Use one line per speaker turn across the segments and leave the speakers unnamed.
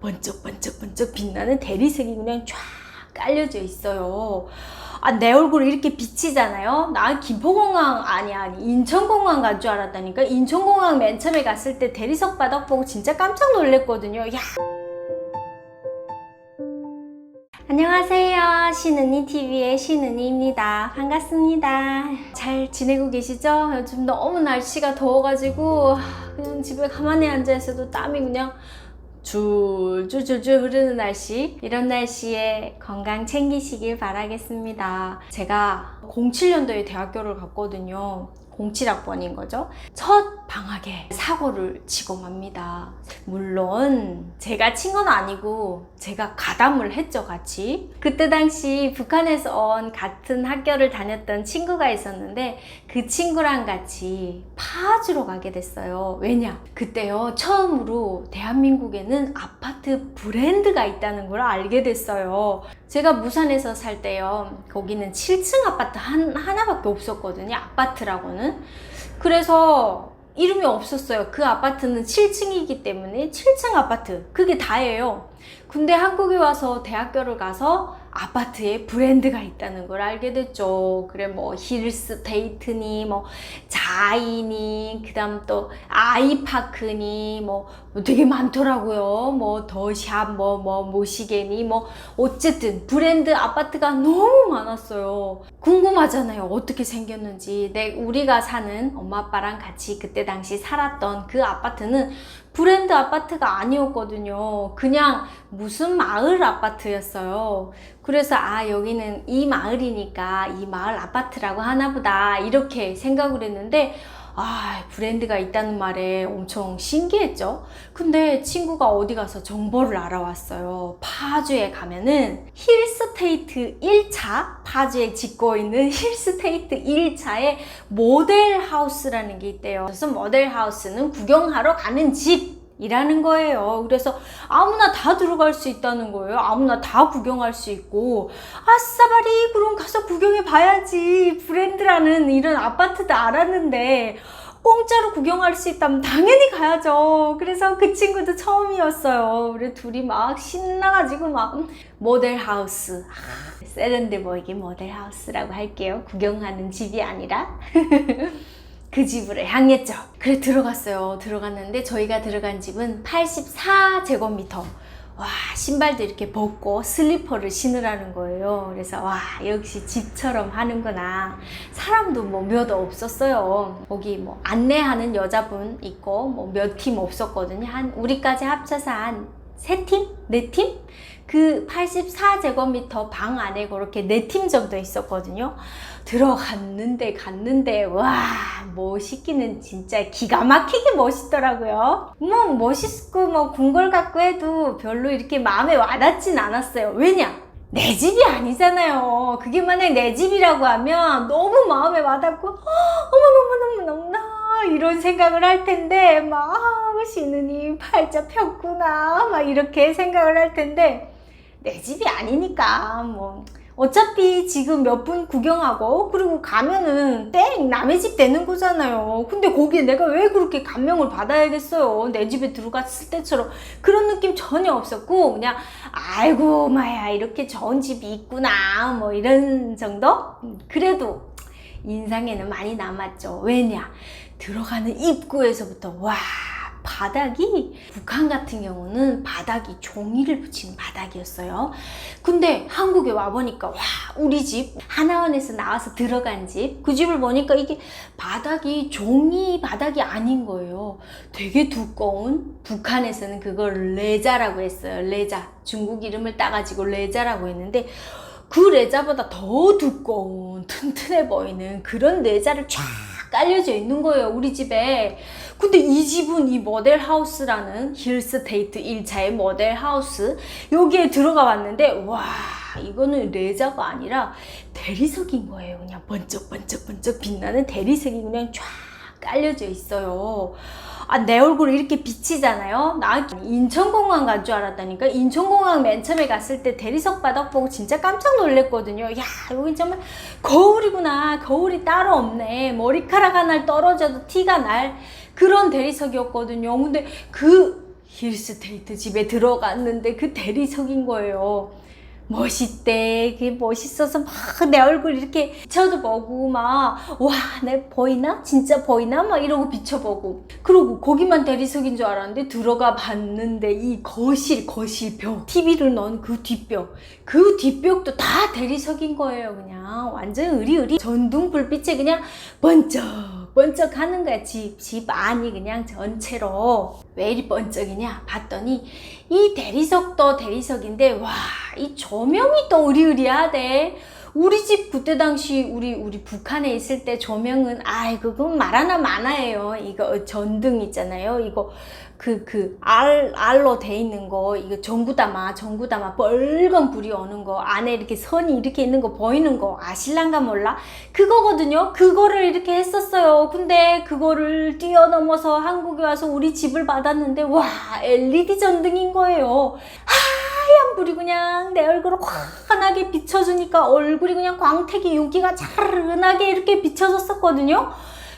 번쩍번쩍번쩍 빛나는 대리석이 그냥 쫙 깔려져 있어요. 아, 내 얼굴 이렇게 비치잖아요? 나 김포공항, 아니, 아니, 인천공항 간 줄 알았다니까? 인천공항 맨 처음에 갔을 때 대리석 바닥 보고 진짜 깜짝 놀랐거든요. 야! 안녕하세요. 신은이 TV의 신은이입니다. 반갑습니다. 잘 지내고 계시죠? 요즘 너무 날씨가 더워가지고 그냥 집에 가만히 앉아 있어도 땀이 그냥 줄줄줄줄 흐르는 날씨 이런 날씨에 건강 챙기시길 바라겠습니다. 제가 07년도에 대학교를 갔거든요. 07학번인 거죠. 첫 방학에 사고를 치고 맙니다. 물론 제가 친 건 아니고 제가 가담을 했죠, 같이. 그때 당시 북한에서 온 같은 학교를 다녔던 친구가 있었는데 그 친구랑 같이 파주로 가게 됐어요. 왜냐? 그때요, 처음으로 대한민국에는 아파트 브랜드가 있다는 걸 알게 됐어요. 제가 무산에서 살 때요, 거기는 7층 아파트 한, 하나밖에 없었거든요, 아파트라고는. 그래서 이름이 없었어요. 그 아파트는 7층이기 때문에 7층 아파트. 그게 다예요. 근데 한국에 와서 대학교를 가서 아파트에 브랜드가 있다는 걸 알게 됐죠. 그래, 뭐, 힐스테이트니, 뭐, 자이니, 그 다음 또, 아이파크니, 뭐, 뭐 되게 많더라고요. 뭐, 더 샵, 뭐, 뭐, 모시게니, 뭐, 어쨌든, 브랜드 아파트가 너무 많았어요. 궁금하잖아요. 어떻게 생겼는지. 내, 우리가 사는 엄마, 아빠랑 같이 그때 당시 살았던 그 아파트는 브랜드 아파트가 아니었거든요. 그냥 무슨 마을 아파트였어요. 그래서 아 여기는 이 마을이니까 이 마을 아파트라고 하나보다 이렇게 생각을 했는데 아 브랜드가 있다는 말에 엄청 신기했죠. 근데 친구가 어디 가서 정보를 알아왔어요. 파주에 가면은 힐스테이트 1차 파주에 짓고 있는 힐스테이트 1차에 모델 하우스라는 게 있대요. 그래서 모델 하우스는 구경하러 가는 집 이라는 거예요. 그래서 아무나 다 들어갈 수 있다는 거예요. 아무나 다 구경할 수 있고, 아싸바리, 그럼 가서 구경해 봐야지. 브랜드라는 이런 아파트도 알았는데, 공짜로 구경할 수 있다면 당연히 가야죠. 그래서 그 친구도 처음이었어요. 우리 둘이 막 신나가지고 막 모델 하우스. 아, 세련돼 보이게 모델 하우스라고 할게요. 구경하는 집이 아니라. 그 집으로 향했죠. 그래 들어갔어요. 들어갔는데 저희가 들어간 집은 84제곱미터. 와 신발도 이렇게 벗고 슬리퍼를 신으라는 거예요. 그래서 와 역시 집처럼 하는구나. 사람도 뭐 몇 없었어요. 거기 뭐 안내하는 여자분 있고 뭐 몇 팀 없었거든요. 한 우리까지 합쳐서 한 세 팀? 네 팀? 그 84제곱미터 방 안에 그렇게 네 팀 정도 있었거든요. 들어갔는데 갔는데 와 멋있기는 진짜 기가 막히게 멋있더라고요. 뭐 멋있고 뭐 궁궐 같고 해도 별로 이렇게 마음에 와닿진 않았어요. 왜냐? 내 집이 아니잖아요. 그게 만약 내 집이라고 하면 너무 마음에 와닿고 어, 어머 너무 너무 너무 나 이런 생각을 할 텐데 막 아, 신은이 팔자 폈구나 막 이렇게 생각을 할 텐데 내 집이 아니니까 뭐 어차피 지금 몇 분 구경하고 그리고 가면은 땡 남의 집 되는 거잖아요. 근데 거기에 내가 왜 그렇게 감명을 받아야겠어요. 내 집에 들어갔을 때처럼 그런 느낌 전혀 없었고 그냥 아이고 마야 이렇게 좋은 집이 있구나 뭐 이런 정도? 음, 그래도 인상에는 많이 남았죠. 왜냐? 들어가는 입구에서부터 와 바닥이 북한 같은 경우는 바닥이 종이를 붙이는 바닥이었어요. 근데 한국에 와 보니까 와 우리 집 하나원에서 나와서 들어간 집 그 집을 보니까 이게 바닥이 종이 바닥이 아닌 거예요. 되게 두꺼운 북한에서는 그걸 레자라고 했어요. 레자 중국 이름을 따가지고 레자라고 했는데 그 레자보다 더 두꺼운 튼튼해 보이는 그런 레자를 쫙 깔려져 있는 거예요 우리 집에 근데 이 집은 이 모델 하우스라는 힐스테이트 1차의 모델 하우스 여기에 들어가 봤는데 와 이거는 레자가 아니라 대리석인 거예요 그냥 번쩍 번쩍 번쩍 빛나는 대리석이 그냥 쫙 깔려져 있어요 아, 내 얼굴 이렇게 비치잖아요. 나 인천공항 간 줄 알았다니까. 인천공항 맨 처음에 갔을 때 대리석 바닥 보고 진짜 깜짝 놀랐거든요. 야, 여기 정말 거울이구나. 거울이 따로 없네. 머리카락 하나 떨어져도 티가 날 그런 대리석이었거든요. 근데 그 힐스테이트 집에 들어갔는데 그 대리석인 거예요. 멋있대. 그게 멋있어서 막 내 얼굴 이렇게 비춰보고 막, 와, 내 보이나? 진짜 보이나? 막 이러고 비춰보고. 그러고 거기만 대리석인 줄 알았는데 들어가 봤는데 이 거실, 거실 벽. TV를 넣은 그 뒷벽. 그 뒷벽도 다 대리석인 거예요. 그냥 완전 의리의리 전등 불빛에 그냥 번쩍. 번쩍 하는 거야, 집. 집 안이 그냥 전체로. 왜 이리 번쩍이냐? 봤더니, 이 대리석도 대리석인데, 와, 이 조명이 또 의리의리하대. 우리 집 그때 당시 우리 우리 북한에 있을 때 조명은 아이 그건 말하나 마나예요. 이거 전등 있잖아요. 이거 그 그 알 알로 돼 있는 거 이거 전구다마 전구다마 빨간 불이 오는 거 안에 이렇게 선이 이렇게 있는 거 보이는 거 아실란가 몰라? 그거거든요. 그거를 이렇게 했었어요. 근데 그거를 뛰어넘어서 한국에 와서 우리 집을 받았는데 와 LED 전등인 거예요. 하얀 불이 그냥 내 얼굴을 환하게 비춰주니까 얼굴이 그냥 광택이 윤기가 차르르하게 이렇게 비춰졌었거든요.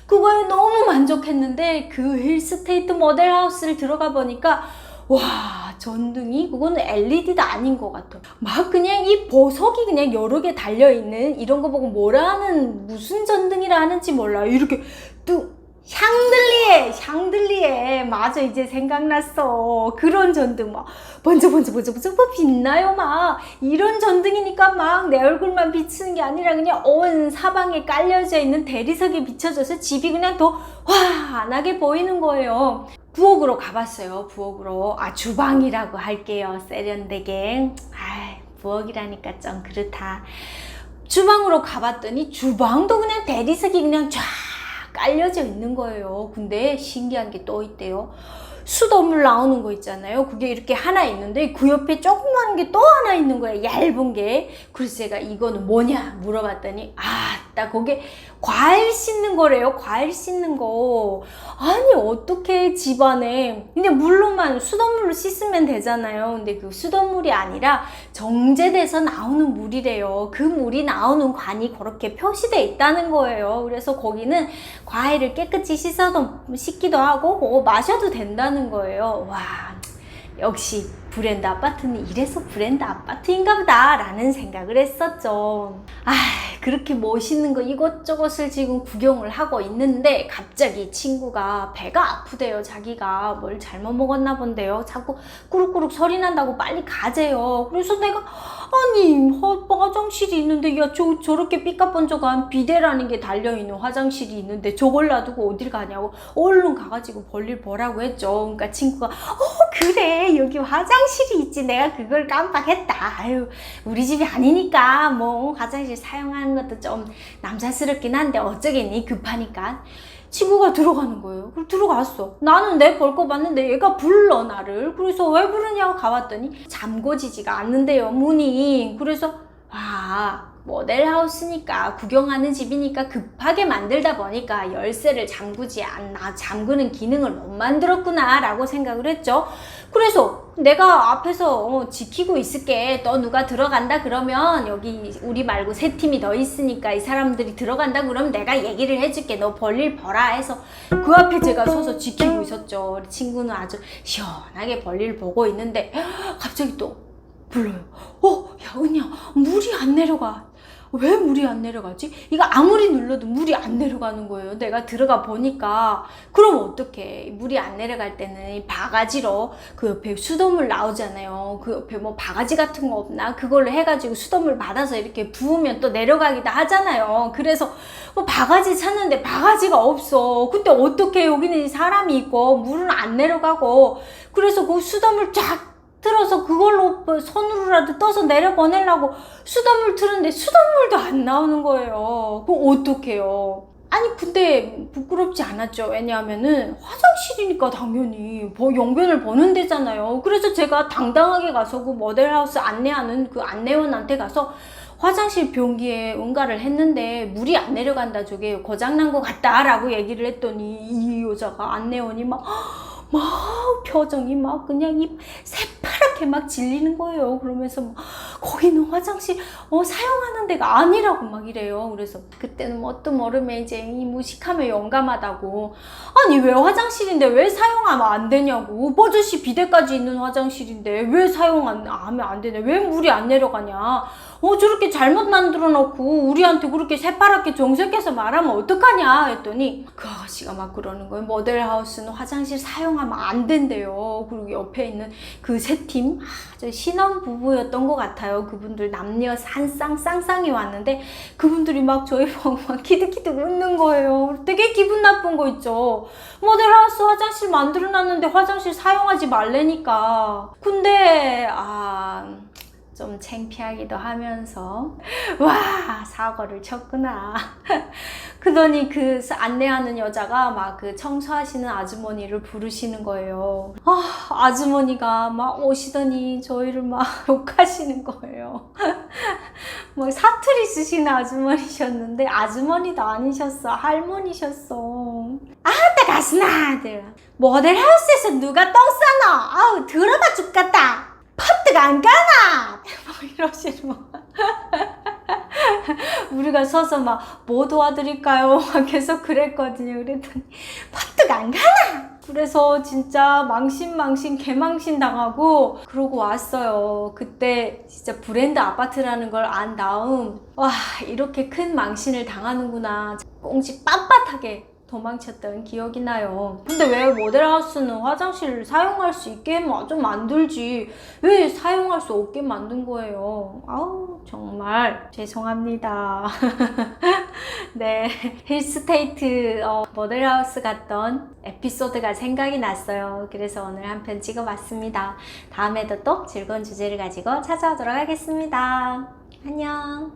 그거에 너무 만족했는데 그 힐스테이트 모델하우스를 들어가 보니까 와 전등이 그거는 LED도 아닌 것 같아. 막 그냥 이 보석이 그냥 여러 개 달려 있는 이런 거 보고 뭐라 하는 무슨 전등이라 하는지 몰라. 이렇게 뚝 샹들리에 샹들리에. 맞아 이제 생각났어. 그런 전등 막. 번쩍 번쩍 번쩍 번쩍 막 빛나요 막? 이런 전등이니까 막 내 얼굴만 비치는 게 아니라 그냥 온 사방에 깔려져 있는 대리석에 비춰져서 집이 그냥 더 환하게 보이는 거예요. 부엌으로 가봤어요 부엌으로. 아 주방이라고 할게요 세련되게. 아 부엌이라니까 좀 그렇다. 주방으로 가봤더니 주방도 그냥 대리석이 그냥 쫙 깔려져 있는 거예요. 근데 신기한 게 또 있대요. 수돗물 나오는 거 있잖아요. 그게 이렇게 하나 있는데 그 옆에 조그만 게 또 하나 있는 거예요. 얇은 게. 그래서 제가 이거는 뭐냐 물어봤더니 아, 딱 거기에 과일 씻는 거래요. 과일 씻는 거. 아니 어떻게 집안에 근데 물로만 수돗물로 씻으면 되잖아요. 근데 그 수돗물이 아니라 정제돼서 나오는 물이래요. 그 물이 나오는 관이 그렇게 표시돼 있다는 거예요. 그래서 거기는 과일을 깨끗이 씻어도 씻기도 하고 그거 마셔도 된다는 거예요. 와 역시 브랜드 아파트는 이래서 브랜드 아파트인가 보다 라는 생각을 했었죠. 아 그렇게 멋있는 거 이것저것을 지금 구경을 하고 있는데 갑자기 친구가 배가 아프대요. 자기가 뭘 잘못 먹었나 본데요. 자꾸 꾸룩꾸룩 소리 난다고 빨리 가재요. 그래서 내가 아니 화, 화장실이 있는데 야 저, 저렇게 삐까번쩍한 비데라는 게 달려있는 화장실이 있는데 저걸 놔두고 어딜 가냐고. 얼른 가가지고 볼일 보라고 했죠. 그러니까 친구가 어 그래 여기 화장실이 있지 내가 그걸 깜빡했다 아유 우리 집이 아니니까 뭐 화장실 사용하는 것도 좀 남사스럽긴 한데 어쩌겠니 급하니까 친구가 들어가는 거예요. 그리고 들어갔어. 나는 내 볼 거 봤는데 얘가 불러 나를. 그래서 왜 부르냐고 가봤더니 잠궈지지가 않는데요 문이. 그래서 아 모델하우스니까 구경하는 집이니까 급하게 만들다 보니까 열쇠를 잠그지 않나 잠그는 기능을 못 만들었구나 라고 생각을 했죠. 그래서 내가 앞에서 어, 지키고 있을게. 너 누가 들어간다 그러면 여기 우리 말고 세 팀이 더 있으니까 이 사람들이 들어간다 그러면 내가 얘기를 해줄게. 너 볼일 보라 해서 그 앞에 제가 서서 지키고 있었죠. 친구는 아주 시원하게 볼일 보고 있는데 갑자기 또 불러요. 어, 야, 은야, 물이 안 내려가. 왜 물이 안 내려가지? 이거 아무리 눌러도 물이 안 내려가는 거예요. 내가 들어가 보니까. 그럼 어떡해. 물이 안 내려갈 때는 이 바가지로 그 옆에 수돗물 나오잖아요. 그 옆에 뭐 바가지 같은 거 없나? 그걸로 해가지고 수돗물 받아서 이렇게 부으면 또 내려가기도 하잖아요. 그래서 뭐 바가지 찾는데 바가지가 없어. 그때 어떻게 여기는 사람이 있고 물은 안 내려가고. 그래서 그 수돗물 쫙 틀어서 그걸로 손으로라도 떠서 내려보내려고 수돗물 틀는데 수돗물도 안 나오는 거예요. 그럼 어떡해요? 아니 근데 부끄럽지 않았죠. 왜냐하면은 화장실이니까 당연히 뭐 용변을 보는 데잖아요. 그래서 제가 당당하게 가서 그 모델하우스 안내하는 그 안내원한테 가서 화장실 변기에 응가를 했는데 물이 안 내려간다 저게 고장난 것 같다 라고 얘기를 했더니 이 여자가 안내원이 막 막 표정이 막 그냥 이 새파 랗게 막 질리는 거예요. 그러면서 막 거기는 화장실 어, 사용하는 데가 아니라고 막 이래요. 그래서 그때는 뭐 어떤 머름에 이제 이 무식함에 용감하다고 아니 왜 화장실인데 왜 사용하면 안 되냐고 버젓이 비데까지 있는 화장실인데 왜 사용 안 하면 안 되냐 왜 물이 안 내려가냐 어 저렇게 잘못 만들어 놓고 우리한테 그렇게 새파랗게 정색해서 말하면 어떡하냐 했더니 그 아가씨가 막 그러는 거예요. 모델하우스는 화장실 사용하면 안 된대요. 그리고 옆에 있는 그 세 팀? 아, 저 신혼 부부였던 것 같아요. 그분들 남녀 산쌍 쌍쌍이 왔는데 그분들이 막 저희 보고 막 키득키득 웃는 거예요. 되게 기분 나쁜 거 있죠. 모델하우스 화장실 만들어 놨는데 화장실 사용하지 말래니까. 근데 아... 좀 창피하기도 하면서 와 사고를 쳤구나. 그러더니 그 안내하는 여자가 막 그 청소하시는 아주머니를 부르시는 거예요. 아 아주머니가 막 오시더니 저희를 막 욕하시는 거예요. 뭐 사투리 쓰시는 아주머니셨는데 아주머니도 아니셨어 할머니셨어. 아따 가스나들 모델하우스에서 누가 똥 싸노? 아우 더러워 죽겠다 퍼트가 안 가나 막 이러시는 거 우리가 서서 막 뭐 도와드릴까요? 막 계속 그랬거든요. 그랬더니 퍼트가 안 가나? 그래서 진짜 망신망신 개망신 당하고 그러고 왔어요. 그때 진짜 브랜드 아파트라는 걸 안 다음 와 이렇게 큰 망신을 당하는구나. 꽁지 빳빳하게 도망쳤던 기억이 나요. 근데 왜 모델하우스는 화장실을 사용할 수 있게 마- 좀 만들지 왜 사용할 수 없게 만든 거예요? 아우 정말 죄송합니다. 네 힐스테이트 어, 모델하우스 갔던 에피소드가 생각이 났어요. 그래서 오늘 한 편 찍어봤습니다. 다음에도 또 즐거운 주제를 가지고 찾아오도록 하겠습니다. 안녕.